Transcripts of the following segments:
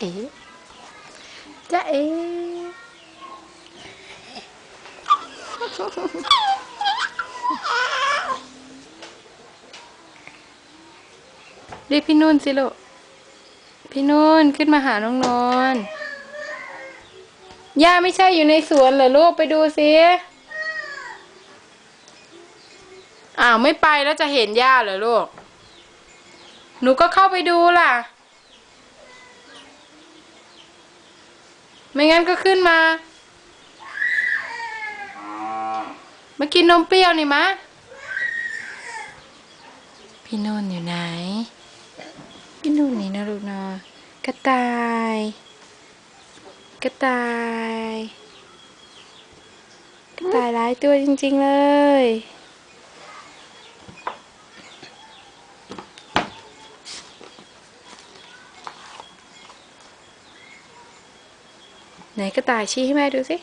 เอ๋จ้าเอ๋เรียกพี่นุ่นสิลูก พี่นุ่นขึ้นมาหาน้องนนท์ย่าไม่ใช่อยู่ในสวนเหรอลูกไปดูสิ อ้าวไม่ไปแล้วจะเห็นย่าเหรอลูก หนูก็เข้าไปดูล่ะ ไม่งั้นก็ขึ้นมา มากินนมเปรี้ยวนี่มะ พี่นุ่นอยู่ไหน พี่นุ่นนี่นะลูกนะกระต่าย กระต่าย กระต่ายหลายตัวจริง ๆ เลย ไหนกระต่ายชี้ให้แม่ดูสิ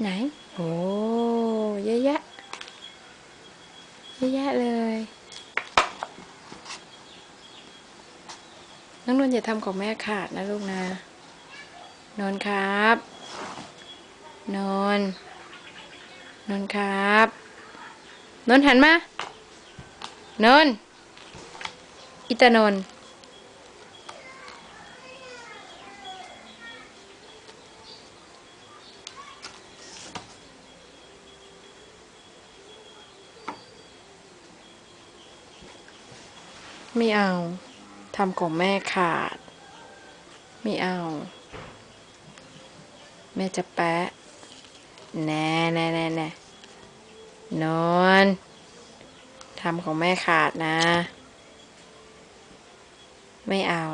ไหน โอ้เยอะแยะเยอะแยะเลย น้องนนท์อย่าทำของแม่ขาดนะลูกนะนนครับนนนนท์ครับนนหันมานนอิตานนท์ ไม่เอา ทำของแม่ขาด ไม่เอา แม่จะแปะ แน่แน่แน่แน่นอนทำของแม่ขาดนะ ไม่เอา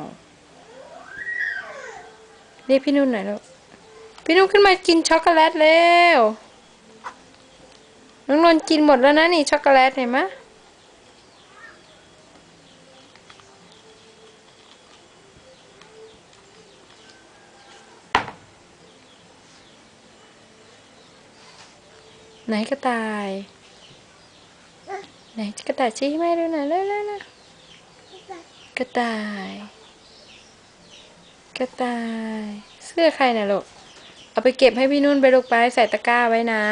เรียกพี่นุ่นหน่อยลูก พี่นุ่นขึ้นมากินช็อกโกแลตเร็วน้องนนกินหมดแล้วนะนี่ช็อกโกแลตเห็นไหม ไหนกระต่าย ไหนกระต่ายชี้ให้แม่ดูหน่อยเร็วๆนะกระต่าย กระต่าย เสื้อใครน่ะลูกเอาไปเก็บให้พี่นุ่นไปลูกไปใส่ตะกร้าไว้นะ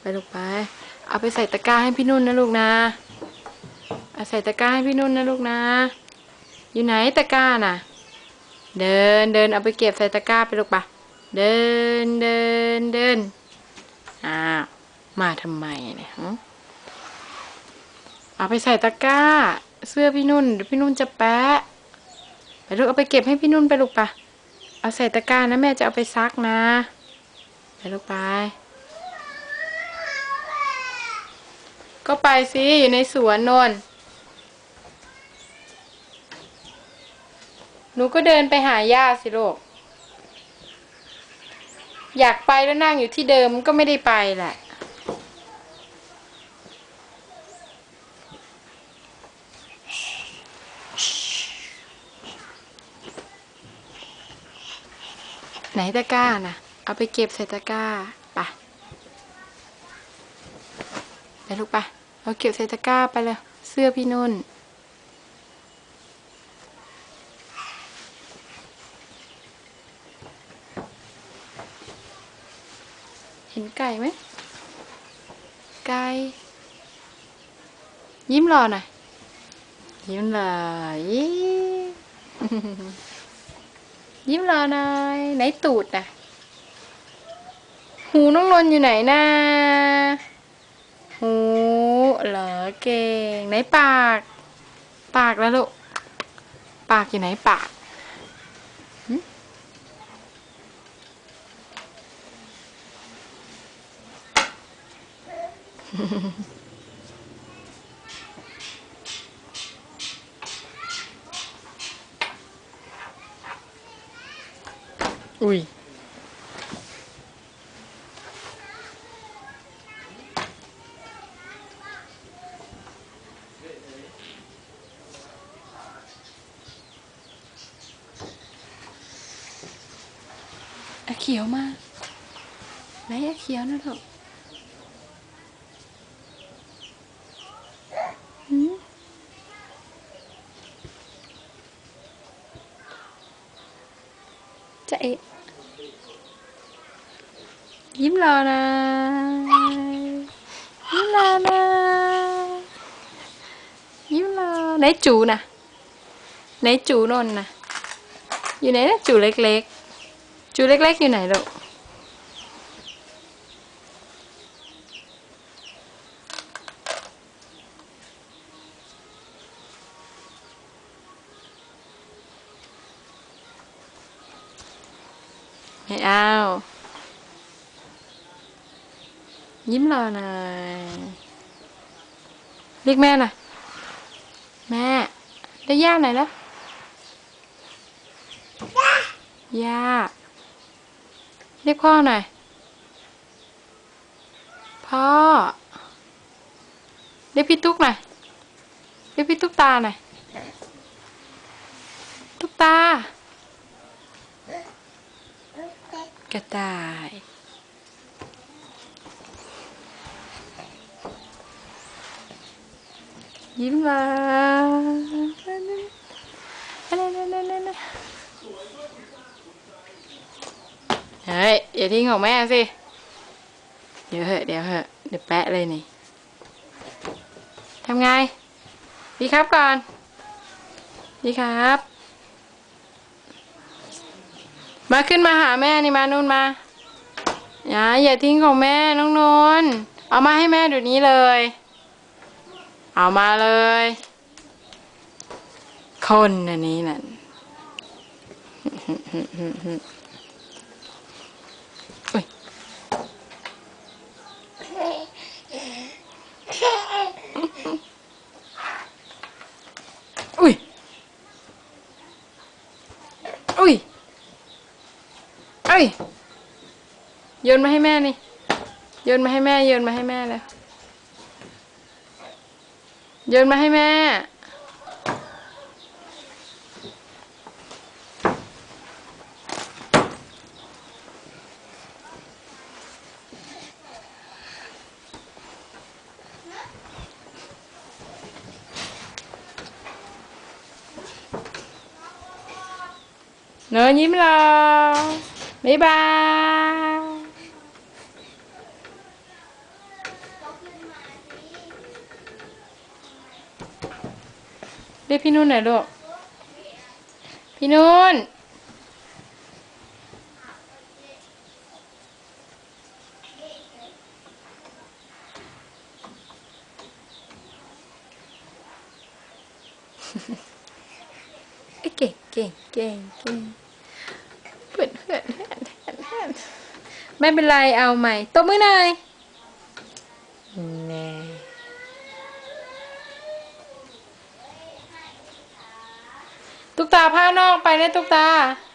ไปลูกไป เอาไปใส่ตะกร้าให้พี่นุ่นนะลูกนะเอาใส่ตะกร้าให้พี่นุ่นนะลูกนะ อยู่ไหนตะกร้าน่ะ เดินเดินเอาไปเก็บใส่ตะกร้าไปลูกปะเดินเดินเดิน อ้าวมาทำไมเนี่ยเอาไปใส่ตะกร้า เสื้อพี่นุ่นเดี๋ยวพี่นุ่นจะแปะไปลูกเอาไปเก็บให้พี่นุ่นไปลูกปะเอาใส่ตะกร้านะแม่จะเอาไปซักนะไปลูกไป ก็ไปสิอยู่ในสวนนนหนูก็เดินไปหาย่าสิลูก อยากไปแล้วนั่งอยู่ที่เดิมก็ไม่ได้ไปแหละไหนตะกร้านะเอาไปเก็บใส่ตะกร้าไปไปลูกไปเอาเก็บใส่ตะกร้าไปเลย เสื้อพี่นุ่น เห็น ไก่ไหม ไก่ ยิ้มรอหน่อย ยิ้มหน่อยยิ้มรอหน่อย ไหนตูดน่ะหูน้องนนท์อยู่ไหนนะหูเหรอเก่ง ไหนปาก ปากแล้วลูก ปากอยู่ไหนปาก อุ้ยอะเขียวมาไหนอะเขียวนะลูก จะเอะยิ้มรอนะยิ้มรอนะยิ้มรอไหนจูนะไหนจูนนท์นะอยู่ ไหนนะจูเล็กๆจูเล็กๆอยู่ไหนลูกไม่เอา ยิ้มรอหน่อยเรียกแม่หน่อยแม่ได้ย่าไหนแล้วย่าเรียกพ่อหน่อย พ่อ เรียกพี่ตุ๊กหน่อย เรียกพี่ตุ๊กตาหน่อย ตุ๊กตาก ระต่าย ยิ้มมาเฮ้ยอย่าทิ้งของแม่สิ เดี๋ยวเหอะเดี๋ยวเหอะเดี๋ยวแปะเลยนี่ทำไง ดีครับก่อน ดีครับ มาขึ้นมาหาแม่นี่มานู่นมาอย่าอย่าทิ้งของแม่น้องนนเอามาให้แม่เดี๋ยวนี้เลย เอามาเลย คนอันนี้นั่นอุ๊ยอุ้ย อ้ยโยนมาให้แม่นี่โยนมาให้แม่โยนมาให้แม่เลยโยนมาให้แม่เนยยิ้มรอ บ๊ายบายเรียกพี่นุ่นหน่อยลูก พี่นุ่นเอ้ยเไม่เป็นไรเอาใหม่ตบมือหน่อยแน่ตุ๊กตาผ้านอกไปเลยตุ๊กตา